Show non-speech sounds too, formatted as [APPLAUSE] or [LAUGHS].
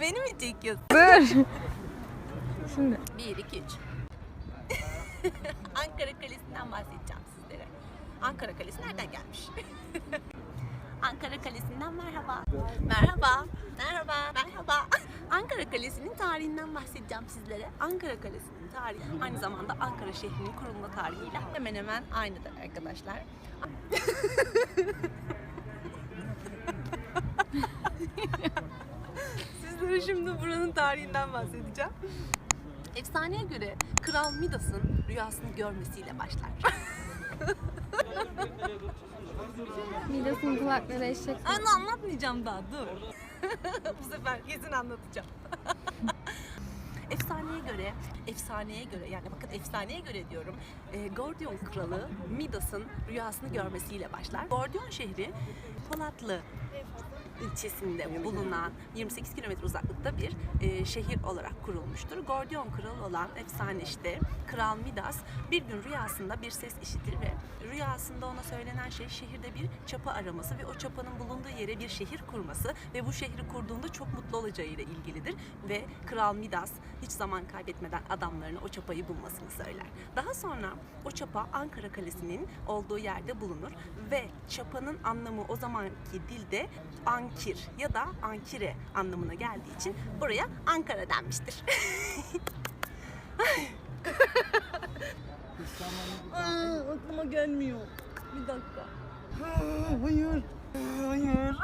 Beni mi çekiyorsun? Dur. [LAUGHS] Şimdi. 1, 2, 3. Ankara Kalesi'nden bahsedeceğim sizlere. Ankara Kalesi nereden gelmiş? [LAUGHS] Ankara Kalesi'nden merhaba. Merhaba. Merhaba. Merhaba. [LAUGHS] Ankara Kalesi'nin tarihinden bahsedeceğim sizlere. Ankara Kalesi'nin tarihi aynı zamanda Ankara şehrinin kurulma tarihiyle hemen hemen aynıdır arkadaşlar. Sizlere şimdi buranın tarihinden bahsedeceğim. Efsaneye göre Kral Midas'ın rüyasını görmesiyle başlar. [LAUGHS] Midas'ın kulakları eşek. Onu anlatmayacağım daha dur. [LAUGHS] Bu sefer kesin anlatacağım. [LAUGHS] efsaneye göre, yani bakın efsaneye göre diyorum. E, Gordion kralı Midas'ın rüyasını görmesiyle başlar. Gordion şehri Polatlı ilçesinde bulunan 28 kilometre uzaklıkta bir e, şehir olarak kurulmuştur. Gordion kralı olan efsane işte Kral Midas bir gün rüyasında bir ses işitir ve rüyasında ona söylenen şey şehirde bir çapa araması ve o çapanın bulunduğu yere bir şehir kurması ve bu şehri kurduğunda çok mutlu olacağıyla ilgilidir ve Kral Midas hiç zaman kaybetmeden adamlarına o çapayı bulmasını söyler. Daha sonra o çapa Ankara Kalesi'nin olduğu yerde bulunur ve çapanın anlamı o zamanki dilde ankir ya da ankire anlamına geldiği için buraya Ankara denmiştir. Aa, aklıma gelmiyor. Bir dakika. Hayır. Hayır.